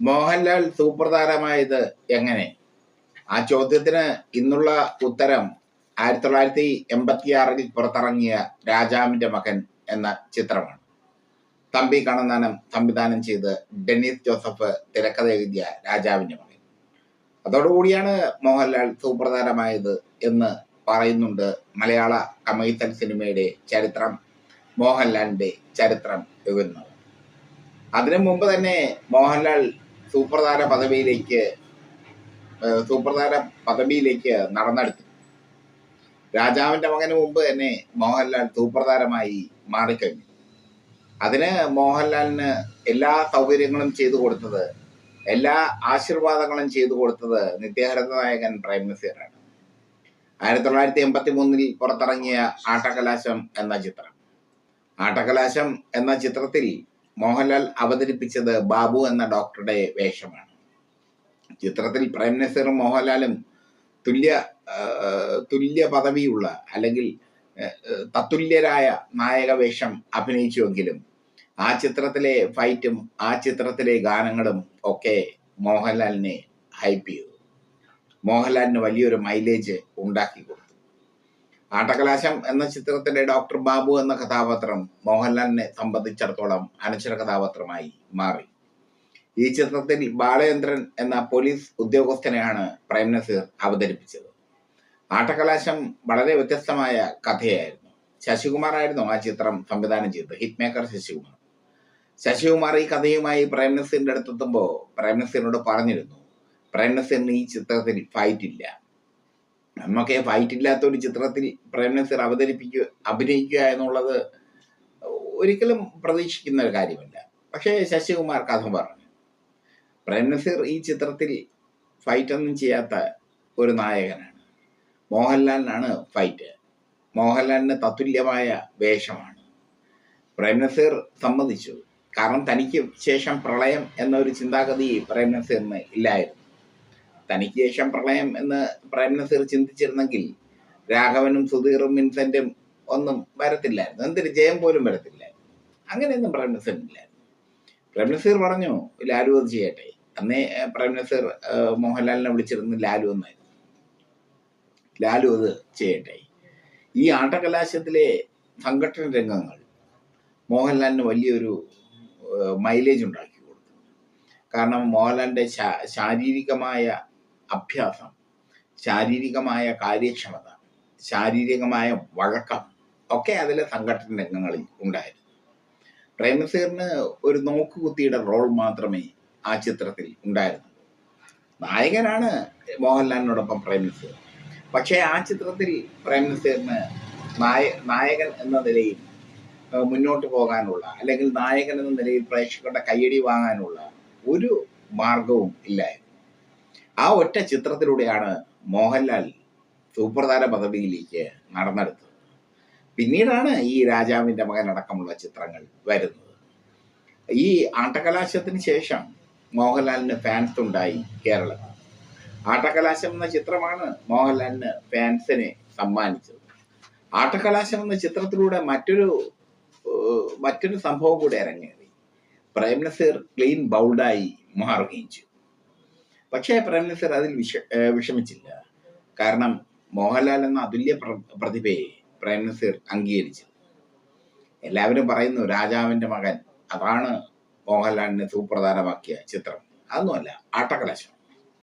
Mohanlal super താരമായത് എങ്ങനെ? ആ ചോദ്യത്തിന് ഇന്നുള്ള ഉത്തരം ആയിരത്തി തൊള്ളായിരത്തി എൺപത്തി ആറിൽ പുറത്തിറങ്ങിയ രാജാവിന്റെ മകൻ എന്ന ചിത്രമാണ്. തമ്പി കണ്ണനാനം സംവിധാനം ചെയ്ത് ഡെന്നിസ് ജോസഫ് തിരക്കഥ എഴുതിയ രാജാവിന്റെ മകൻ. അതോടുകൂടിയാണ് മോഹൻലാൽ സൂപ്പർ താരമായത് എന്ന് പറയുന്നുണ്ട് മലയാള കമൈത്തൽ സിനിമയുടെ ചരിത്രം മോഹൻലാലിന്റെ ചരിത്രം എഴുതുന്നത്. അതിനു മുമ്പ് തന്നെ മോഹൻലാൽ താര പദവിയിലേക്ക് സൂപ്രധാന പദവിയിലേക്ക് നടന്നെടുത്തു. രാജാവിന്റെ മകന് മുമ്പ് തന്നെ മോഹൻലാൽ സൂപ്രധാനമായി മാറിക്കഴിഞ്ഞു. അതിന് മോഹൻലാലിന് എല്ലാ സൗകര്യങ്ങളും ചെയ്തു കൊടുത്തത് എല്ലാ ആശീർവാദങ്ങളും ചെയ്തു കൊടുത്തത് നിത്യഹരിത നായകൻ പ്രേം നസീറാണ്. ആയിരത്തി തൊള്ളായിരത്തി എൺപത്തി മൂന്നിൽ പുറത്തിറങ്ങിയ ആട്ടകലാശം എന്ന ചിത്രം. ആട്ടകലാശം എന്ന ചിത്രത്തിൽ മോഹൻലാൽ അവതരിപ്പിച്ചത് ബാബു എന്ന ഡോക്ടറുടെ വേഷമാണ്. ചിത്രത്തിൽ പ്രേം നസീറും മോഹൻലാലും തുല്യ തുല്യ പദവിയുള്ള അല്ലെങ്കിൽ തത്തുല്യരായ നായക വേഷം അഭിനയിച്ചുവെങ്കിലും ആ ചിത്രത്തിലെ ഫൈറ്റും ആ ചിത്രത്തിലെ ഗാനങ്ങളും ഒക്കെ മോഹൻലാലിനെ ഹൈപ്പ് ചെയ്തു. മോഹൻലാലിന് വലിയൊരു മൈലേജ് ഉണ്ടാക്കി കൊടുത്തു. ആട്ടകലാശം എന്ന ചിത്രത്തിലെ ഡോക്ടർ ബാബു എന്ന കഥാപാത്രം മോഹൻലാലിനെ സംബന്ധിച്ചിടത്തോളം അനശ്വര കഥാപാത്രമായി മാറി. ഈ ചിത്രത്തിൽ ബാലചന്ദ്രൻ എന്ന പോലീസ് ഉദ്യോഗസ്ഥനെയാണ് പ്രേം നസീർ അവതരിപ്പിച്ചത്. ആട്ടകലാശം വളരെ വ്യത്യസ്തമായ കഥയായിരുന്നു. ശശികുമാർ ആയിരുന്നു ആ ചിത്രം സംവിധാനം ചെയ്തത്. Hit maker Sasikumar. ശശികുമാർ ഈ കഥയുമായി പ്രേം നസീറിന്റെ അടുത്തെത്തുമ്പോൾ പ്രേം നസീറിനോട് പറഞ്ഞിരുന്നു പ്രേം നസീറിന് ഈ ചിത്രത്തിൽ ഫൈറ്റ് ഇല്ല. നമുക്ക് ഫൈറ്റ് ഇല്ലാത്ത ഒരു ചിത്രത്തിൽ പ്രേം നസീർ അവതരിപ്പിക്കുക അഭിനയിക്കുക എന്നുള്ളത് ഒരിക്കലും പ്രതീക്ഷിക്കുന്ന ഒരു കാര്യമല്ല. പക്ഷേ ശശികുമാർ കഥ പറഞ്ഞു. പ്രേം നസീർ ഈ ചിത്രത്തിൽ ഫൈറ്റ് ഒന്നും ചെയ്യാത്ത ഒരു നായകനാണ്. മോഹൻലാലിനാണ് ഫൈറ്റ് മോഹൻലാലിന് തത്തുല്യമായ വേഷമാണ്. പ്രേം നസീർ സമ്മതിച്ചു. കാരണം തനിക്ക് ശേഷം പ്രളയം എന്നൊരു ചിന്താഗതി പ്രേം നസീറിന് ഇല്ലായിരുന്നു. തനിക്ക് ശേഷം പ്രളയം എന്ന് പ്രേം ചിന്തിച്ചിരുന്നെങ്കിൽ രാഘവനും സുധീറും വിൻസെന്റും ഒന്നും വരത്തില്ലായിരുന്നു. എന്തിന്? ജയം പോലും വരത്തില്ലായിരുന്നു. അങ്ങനെയൊന്നും പ്രേം നസീറിനില്ലായിരുന്നു പ്രേം പറഞ്ഞു ലാലു അത് ചെയ്യട്ടെ. അന്നേ പ്രേം മോഹൻലാലിനെ വിളിച്ചിരുന്നു ലാലു എന്നായിരുന്നു. ലാലു അത് ചെയ്യട്ടെ. ഈ ആട്ടകലാശത്തിലെ സംഘടന രംഗങ്ങൾ മോഹൻലാലിന് വലിയൊരു മൈലേജ് ഉണ്ടാക്കി കൊടുത്തു കാരണം മോഹൻലാലിന്റെ ശാരീരികമായ അഭ്യാസം ശാരീരികമായ കാര്യക്ഷമത ശാരീരികമായ വഴക്കം ഒക്കെ അതിലെ സംഘടന രംഗങ്ങളിൽ ഉണ്ടായിരുന്നു. പ്രേമസീറിന് ഒരു നോക്കുകുത്തിയുടെ റോൾ മാത്രമേ ആ ചിത്രത്തിൽ ഉണ്ടായിരുന്നുള്ളൂ. നായകനാണ് മോഹൻലാലിനോടൊപ്പം പ്രേംനസീർ പക്ഷേ ആ ചിത്രത്തിൽ പ്രേംനസീറിന് നായ നായകൻ എന്ന നിലയിൽ മുന്നോട്ട് പോകാനുള്ള അല്ലെങ്കിൽ നായകൻ എന്ന നിലയിൽ പ്രേക്ഷകരുടെ കയ്യടി വാങ്ങാനുള്ള ഒരു മാർഗവും ഇല്ലായിരുന്നു. ആ ഒറ്റ ചിത്രത്തിലൂടെയാണ് മോഹൻലാൽ സൂപ്രധാന പദവിയിലേക്ക് നടന്നെടുത്തത്. പിന്നീടാണ് ഈ രാജാവിന്റെ മകൻ അടക്കമുള്ള ചിത്രങ്ങൾ വരുന്നത്. ഈ ആട്ടകലാശത്തിന് ശേഷം മോഹൻലാലിന് ഫാൻസ് ഉണ്ടായി കേരളത്തിൽ ആട്ടകലാശം എന്ന ചിത്രമാണ് മോഹൻലാലിന് ഫാൻസിനെ സമ്മാനിച്ചത്. ആട്ടകലാശം എന്ന ചിത്രത്തിലൂടെ മറ്റൊരു മറ്റൊരു സംഭവം കൂടി അരങ്ങേറി പ്രേംനസീർ ക്ലീൻ ബൗൾഡായി മാറുകയും ചെയ്തു. പക്ഷേ പ്രേംനസർ അതിൽ വിഷ വിഷമിച്ചില്ല. കാരണം മോഹൻലാൽ എന്ന അതുല്യ പ്ര- പ്രതിഭയെ പ്രേം നസീർ അംഗീകരിച്ചു. എല്ലാവരും പറയുന്നു രാജാവിന്റെ മകൻ. അതാണ് മോഹൻലാലിനെ സുപ്രധാനമാക്കിയ ചിത്രം. അതൊന്നുമല്ല ആട്ടകലാശം